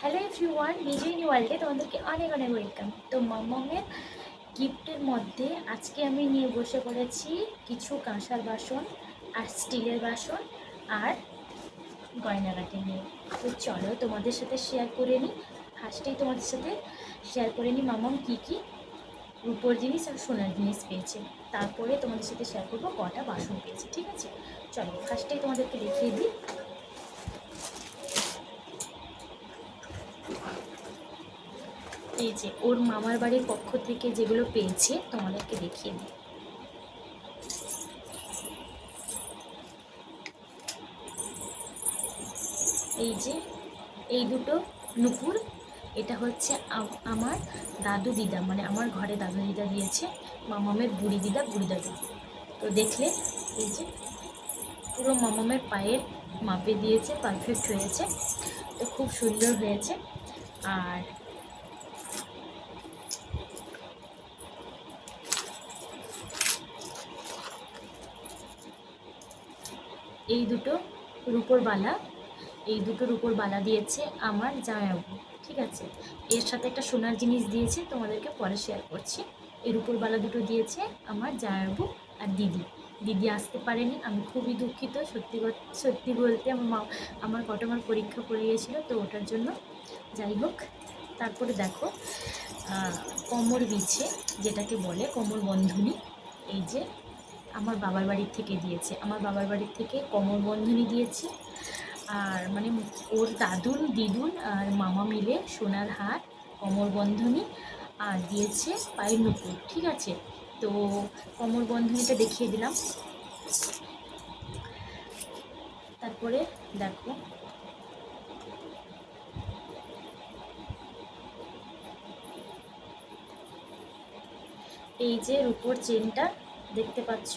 Hello everyone বিজয় ওয়ার্ল্ডে তোমাদেরকে অনেক অনেক ওয়েলকাম তো মামামের গিফটের মধ্যে আজকে আমি নিয়ে বসে পড়েছি কিছু কাঁসার বাসন আর স্টিলের বাসন আর গয়নাগাটি নিয়ে। তো চলো তোমাদের সাথে শেয়ার করে নিই। ফার্স্টেই তোমাদের সাথে শেয়ার করে নিই মামাম কী কী রূপোর জিনিস আর সোনার জিনিস পেয়েছে। তারপরে তোমাদের সাথে শেয়ার করব কটা বাসন পেয়েছে, ঠিক আছে? চলো ফার্স্টেই তোমাদেরকে দেখিয়ে দিই। এই যে ওর মামার বাড়ির পক্ষ থেকে যেগুলো পেয়েছে, তোমাদেরকে দেখিয়ে দিই। এই যে, এই দুটো নুপুর, এটা হচ্ছে আমার দাদু দিদা মানে আমার ঘরে দাদু দিদা দিয়েছে মামামের বুড়ি দিদা, বুড়ি দাদু। তো দেখলে, এই যে, পুরো মামামের পায়ের মাপে দিয়েছে পারফেক্ট হয়েছে। তো খুব সুন্দর হয়েছে। আর এই দুটো রূপোর বালা, এই দুটো রূপোর বালা দিয়েছে আমার জামাইবাবু, ঠিক আছে? এর সাথে একটা সোনার জিনিস দিয়েছে, তোমাদেরকে পরে শেয়ার করছি। এই রূপোর বালা দুটো দিয়েছে আমার জামাইবাবু আর দিদি। দিদি আসতে পারেনি, আমি খুবই দুঃখিত, সত্যি সত্যি বলতে আমার মা, আমার কটমার পরীক্ষা পড়ে গিয়েছিল তো ওটার জন্য যাই হোক, তারপরে দেখো কোমর বিছে, যেটাকে বলে কোমর বন্ধনী, এই যে আমার বাবার বাড়ির থেকে দিয়েছে। আমার বাবার বাড়ির থেকে কোমর বন্ধনী দিয়েছে। আর মানে ওর দাদুন, দিদুন আর মামা মিলে সোনার হার কোমর বন্ধনী আর দিয়েছে পায়ের নুপুর, ঠিক আছে? তো কোমর বন্ধনীটা দেখিয়ে দিলাম। তারপরে দেখো। এই যে রূপোর চেনটা দেখতে পাচ্ছ?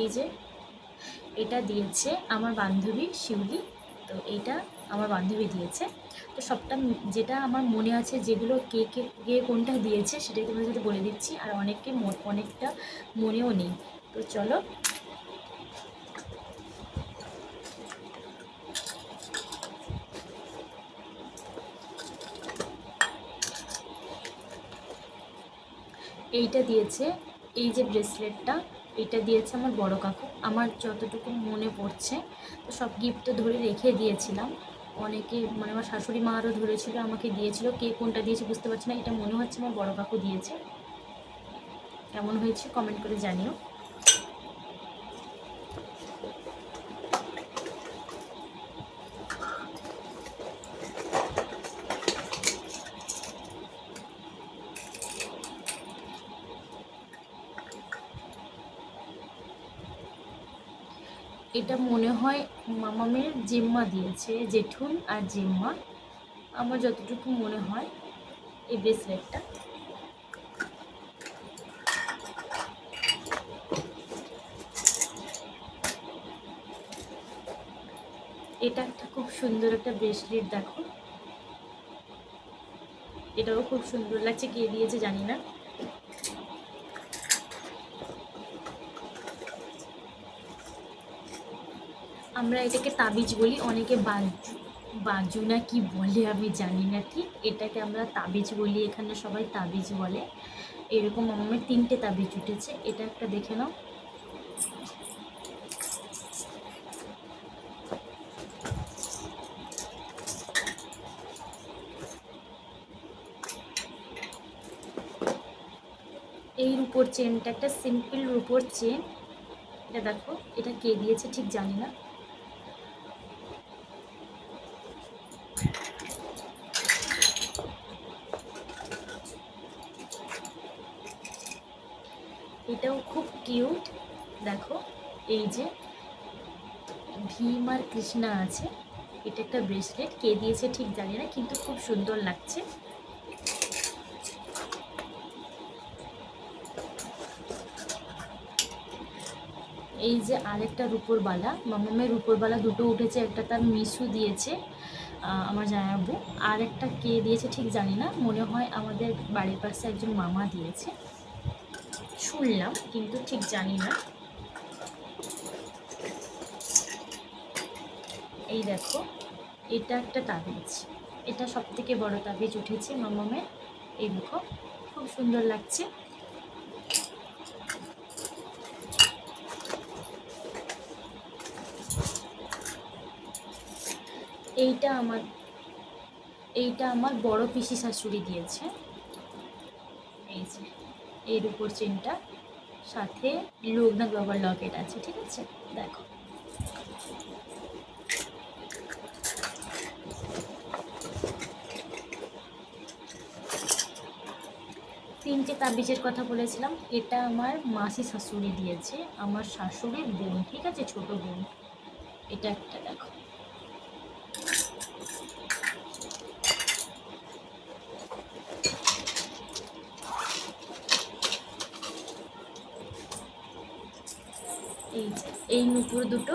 এই যে এটা দিয়েছে আমার বান্ধবী শিউলি। তো এইটা আমার বান্ধবী দিয়েছে। তো সবটা যেটা আমার মনে আছে যেগুলো কে কে কে কোনটা দিয়েছে সেটাই তোমাদের সাথে বলে দিচ্ছি। আর অনেককে অনেকটা মনেও নেই। তো চলো। এইটা দিয়েছে এই যে ব্রেসলেটটা এটা দিয়েছে আমার বড় কাকু। আমার যতটুকু মনে পড়ছে, তো সব গিফট তো ধরে রেখে দিয়েছিলাম। অনেকে মানে আমার শাশুড়ি মারও ধরেছিল, আমাকে দিয়েছিল। কে কোনটা দিয়েছে বুঝতে পারছি না, এটা মনে হচ্ছে আমার বড় কাকু দিয়েছে। কেমন হয়েছে কমেন্ট করে জানিও। এটা মনে হয় মামামের জেম্মা দিয়েছে, জেঠুন আর জেম্মা। আমার যতটুকু মনে হয় এই ব্রেসলেটটা এটা একটা খুব সুন্দর একটা ব্রেসলেট দেখো। এটাও খুব সুন্দর লাগছে, কে দিয়েছে জানি না। আমরা এটাকে তাবিজ বলি, অনেকে বাজু বাজু না কি বলে আমি জানি না ঠিক। এটাকে আমরা তাবিজ বলি, এখানে সবাই তাবিজ বলে। এরকম আমার তিনটে তাবিজ উঠেছে, এটা একটা দেখে নাও। এই রূপোর চেনটা একটা সিম্পল রূপোর চেন এটা দেখো, এটা কে দিয়েছে ঠিক জানি না এটাও খুব কিউট দেখো এই যে ভীম আর কৃষ্ণা আছে, এটা একটা ব্রেসলেট কে দিয়েছে ঠিক জানি না, কিন্তু খুব সুন্দর লাগছে। এই যে আরেকটা রূপোর বালা মামামের রূপোর বালা দুটো উঠেছে, একটা তার মিশু দিয়েছে আমার জামাইবাবু। আর একটা কে দিয়েছে ঠিক জানি না, মনে হয় আমাদের বাড়ির পাশে একজন মামা দিয়েছে। শুনলাম, কিন্তু ঠিক জানি না। এই দেখো, এটা একটা তাবিজ। এটা সব থেকে বড় তাবিজ উঠেছে মামামের। এই দেখো, খুব সুন্দর লাগছে। এইটা আমার এইটা আমার বড় পিসি শাশুড়ি দিয়েছে। এই যে, এর উপর চেনটা সাথে লোকনাথ বাবার লকেট আছে, ঠিক আছে? দেখো। তিনটে তাবিজের কথা বলেছিলাম, এটা আমার মাসি শাশুড়ি দিয়েছে, আমার শাশুড়ির বোন, ঠিক আছে? ছোট বোন। এটা একটা দেখো। এই এই নুপুর দুটো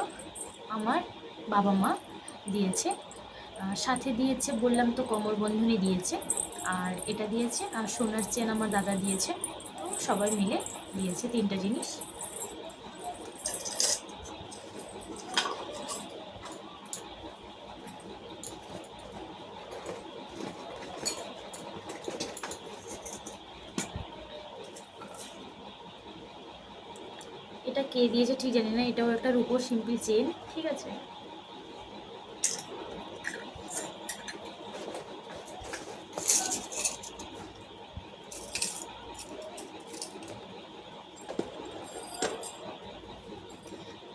আমার বাবা মা দিয়েছে। সাথে দিয়েছে, বললাম তো কোমর বন্ধনী দিয়েছে। আর এটা দিয়েছে, আর সোনার চেন আমার দাদা দিয়েছে। তো সবাই মিলে দিয়েছে তিনটা জিনিস। এটা কে দিয়েছে ঠিক জানি না, এটাও একটা রূপোর সিম্পল চেন, ঠিক আছে?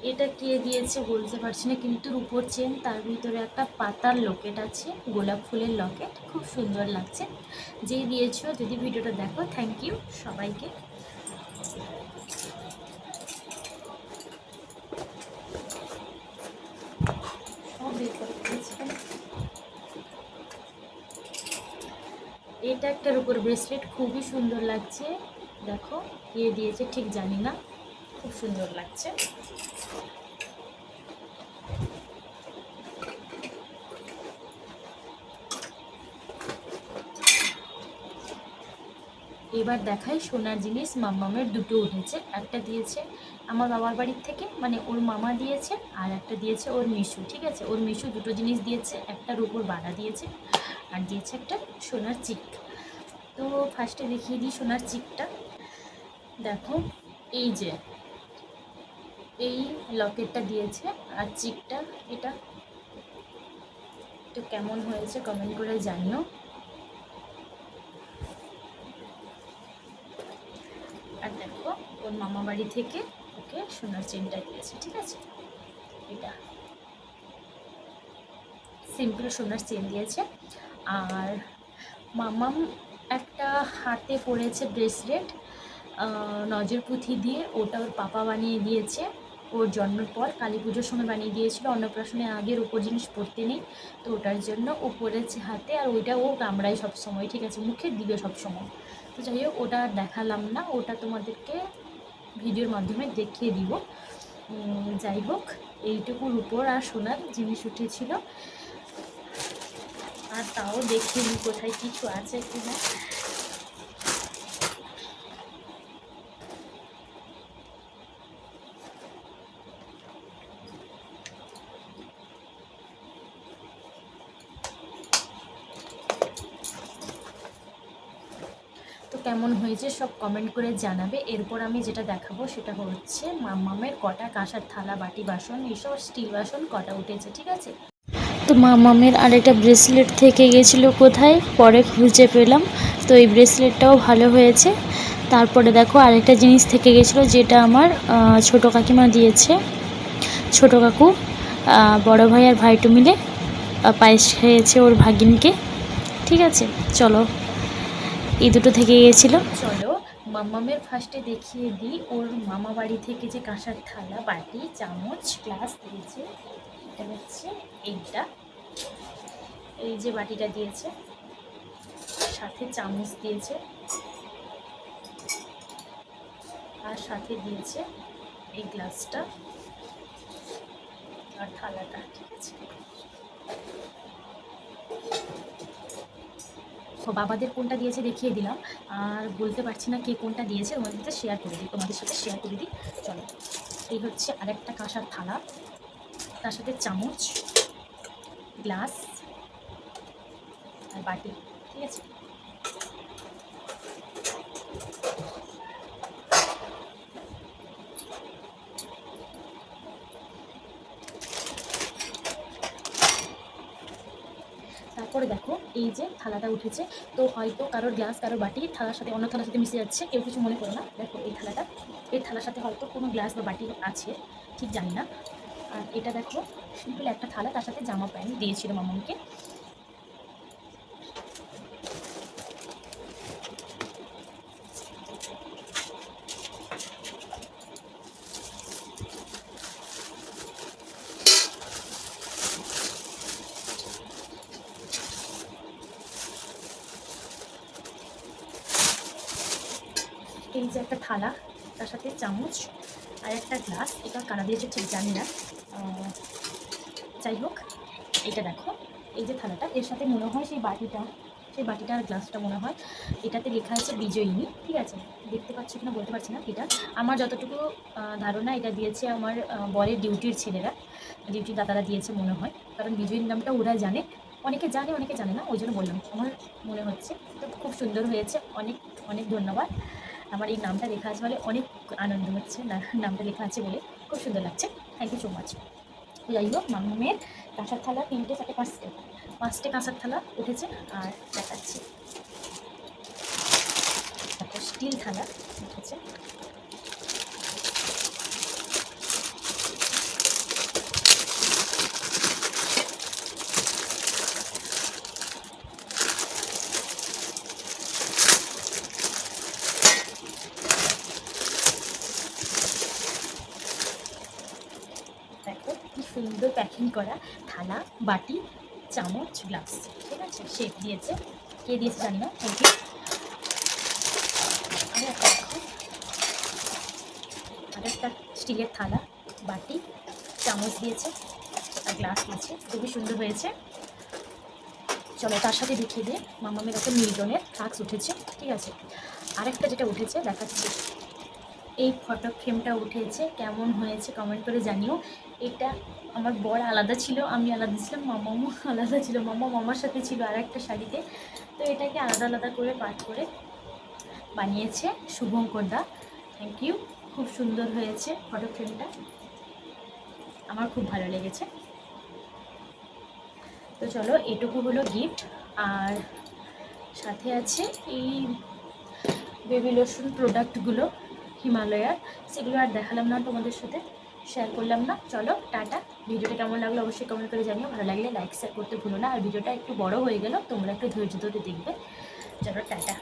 এটা কে দিয়েছে বলতে পারছি না, কিন্তু রূপোর চেন তার ভিতরে একটা পাতার লকেট আছে, গোলাপ ফুলের লকেট খুব সুন্দর লাগছে। যে দিয়েছ, যদি ভিডিওটা দেখো থ্যাংক ইউ সবাইকে। এটা একটার উপর ব্রেসলেট খুবই সুন্দর লাগছে। দেখো, কে দিয়েছে ঠিক জানি না, খুব সুন্দর লাগছে। এবার দেখাই সোনার জিনিস মাম্মামের দুটো উঠেছে। একটা দিয়েছে আমার বাবার বাড়ির থেকে মানে ওর মামা দিয়েছে আর একটা দিয়েছে ওর মিশু, ঠিক আছে? ওর মিশু দুটো জিনিস দিয়েছে, একটার উপর বাড়া দিয়েছে আর দিয়েছে একটা সোনার চিক। তো ফার্স্টে দেখিয়ে দিই সোনার চিকটা। দেখো, এই যে, এই লকেটটা দিয়েছে আর চিকটা এটা। তো কেমন হয়েছে কমেন্ট করে জানিও আর দেখো ওর মামা বাড়ি থেকে ওকে সোনার চেনটা দিয়েছে, ঠিক আছে? এটা। সিম্পল সোনার চেন দিয়েছে। আর মামাম একটা হাতে পড়েছে ব্রেসলেট নজর পুঁথি দিয়ে ওটা ওর পাপা বানিয়ে দিয়েছে। ওর জন্মের পর কালী পুজোর সময় বানিয়ে দিয়েছিল অন্নপ্রাশনের আগের উপর জিনিস পড়তে নেই। তো ওটার জন্য ও পড়েছে হাতে আর ওইটা ও কামড়ায় সবসময়, ঠিক আছে? মুখে দিবে সবসময়। তো যাই হোক, ওটা দেখালাম না। ওটা তোমাদেরকে ভিডিওর মাধ্যমে দেখিয়ে দিব। যাই হোক, এইটুকুর উপর আর সোনার জিনিস উঠেছিল। আর তাও দেখিনি কোথায় কিছু আছে কিনা। কেমন হয়েছে সব কমেন্ট করে জানাবে। এরপর আমি যেটা দেখাবো সেটা হচ্ছে মামামের কটা কাঁসার থালা, বাটি, বাসন, এইসব স্টিল বাসন কটা উঠেছে, ঠিক আছে? তো মামামের আরেকটা ব্রেসলেট থেকে গেছিল কোথায়? পরে খুঁজে পেলাম। তো এই ব্রেসলেটটাও ভালো হয়েছে। তারপরে দেখো আরেকটা জিনিস থেকে গেছিল যেটা আমার ছোট কাকিমা দিয়েছে। ছোট কাকু বড় ভাই আর ভাইটু মিলে পায়েস খেয়েছে ওর ভাগিনকে। ঠিক আছে, চলো। এই দুটো থেকে গেছিল চলো মাম্মামের ফার্স্টে দেখিয়ে দিই ওর মামা বাড়ি থেকে যে কাঁসার থালা, বাটি, চামচ গ্লাস দিয়েছে এটা হচ্ছে এইটা। এই যে বাটিটা দিয়েছে, সাথে চামচ দিয়েছে, আর সাথে দিয়েছে এই গ্লাসটা আর থালাটা, ঠিক আছে? তো বাবাদের কোনটা দিয়েছে দেখিয়ে দিলাম। আর বলতে পারছি না কে কোনটা দিয়েছে, তোমাদের সাথে শেয়ার করে দিই, তোমাদের সাথে শেয়ার করে দিই। চলো, এই হচ্ছে আরেকটা কাঁসার থালা, তার সাথে চামচ গ্লাস আর বাটি, ঠিক আছে? তারপরে দেখো, এই যে থালাটা উঠেছে, তো হয়তো কারোর গ্লাস কারোর বাটি, থালার সাথে, অন্য থালার সাথে মিশে যাচ্ছে, কেউ কিছু মনে করো না। দেখো এই থালাটা, এই থালার সাথে হয়তো কোনো গ্লাস বা বাটি আছে, ঠিক জানি না। আর এটা দেখো সিম্পল একটা থালা, তার সাথে জামা প্যান্ট দিয়েছিল মামনকে। এই যে একটা থালা, তার সাথে চামচ আর একটা গ্লাস এটা কারা দিয়েছে ঠিক জানি না। যাই হোক, এটা দেখো, এই যে থালাটা, এর সাথে মনে হয় সেই বাটিটা সেই বাটিটা আর গ্লাসটা মনে হয়। এটাতে লেখা আছে বিজয়িনী, ঠিক আছে? দেখতে পাচ্ছি কিনা, বলতে পারছি না এটা। আমার যতটুকু ধারণা, এটা দিয়েছে আমার বরের ডিউটির ছেলেরা। ডিউটির দাদারা দিয়েছে মনে হয়। কারণ বিজয়ীর নামটা ওরা জানে। অনেকে জানে অনেকে জানে না, ওই জন্য বললাম। আমার মনে হচ্ছে খুব সুন্দর হয়েছে। অনেক অনেক ধন্যবাদ। আমার এই নামটা লেখা আছে বলে অনেক আনন্দ হচ্ছে নামটা লেখা আছে বলে খুব সুন্দর লাগছে। থ্যাংক ইউ সো মাচ যাই হোক মামুমের কাঁসার থালা তিনটে, চারটে, পাঁচটে পাঁচটে কাঁসার থালা উঠেছে আর দেখাচ্ছি। স্টিল থালা উঠেছে দেখো কি সুন্দর প্যাকিং করা থালা, বাটি, চামচ, গ্লাস। ঠিক আছে? শেপ দিয়েছে। কে দিয়েছে জানি না। থ্যাংক ইউ আর একটা স্টিলের থালা, বাটি, চামচ দিয়েছে আর গ্লাস দিয়েছে। খুবই সুন্দর হয়েছে। চলো তার সাথে দেখিয়ে দিয়ে মামামের একটা মিল্টনের ফ্লাক্স উঠেছে। ঠিক আছে? আরেকটা যেটা উঠেছে, দেখাচ্ছি। এই ফটো ফ্রেমটা উঠেছে। কেমন হয়েছে কমেন্ট করে জানিও। এটা আমার বর আলাদা ছিল, আমি আলাদা ছিলাম মামামও আলাদা ছিল, মামা মামার সাথে ছিল আর একটা শাড়িতে। তো এটাকে আলাদা আলাদা করে পাঠ করে বানিয়েছে শুভঙ্কর দা। থ্যাংক ইউ খুব সুন্দর হয়েছে ফটো ফ্রেমটা আমার খুব ভালো লেগেছে। তো চলো, এটুকু হলো গিফট আর সাথে আছে এই বেবি লোশন প্রোডাক্টগুলো হিমালয়ার, সেগুলো আর দেখালাম না তোমাদের সাথে শেয়ার করলাম না। চলো, টাটা। ভিডিওটা কেমন লাগল অবশ্যই কমেন্ট করে জানিও। ভালো লাগলে লাইক শেয়ার করতে ভুলো না। আর ভিডিওটা একটু বড় হয়ে গেল, তোমরা একটু ধৈর্য ধরে দেখবে। চলো, টাটা।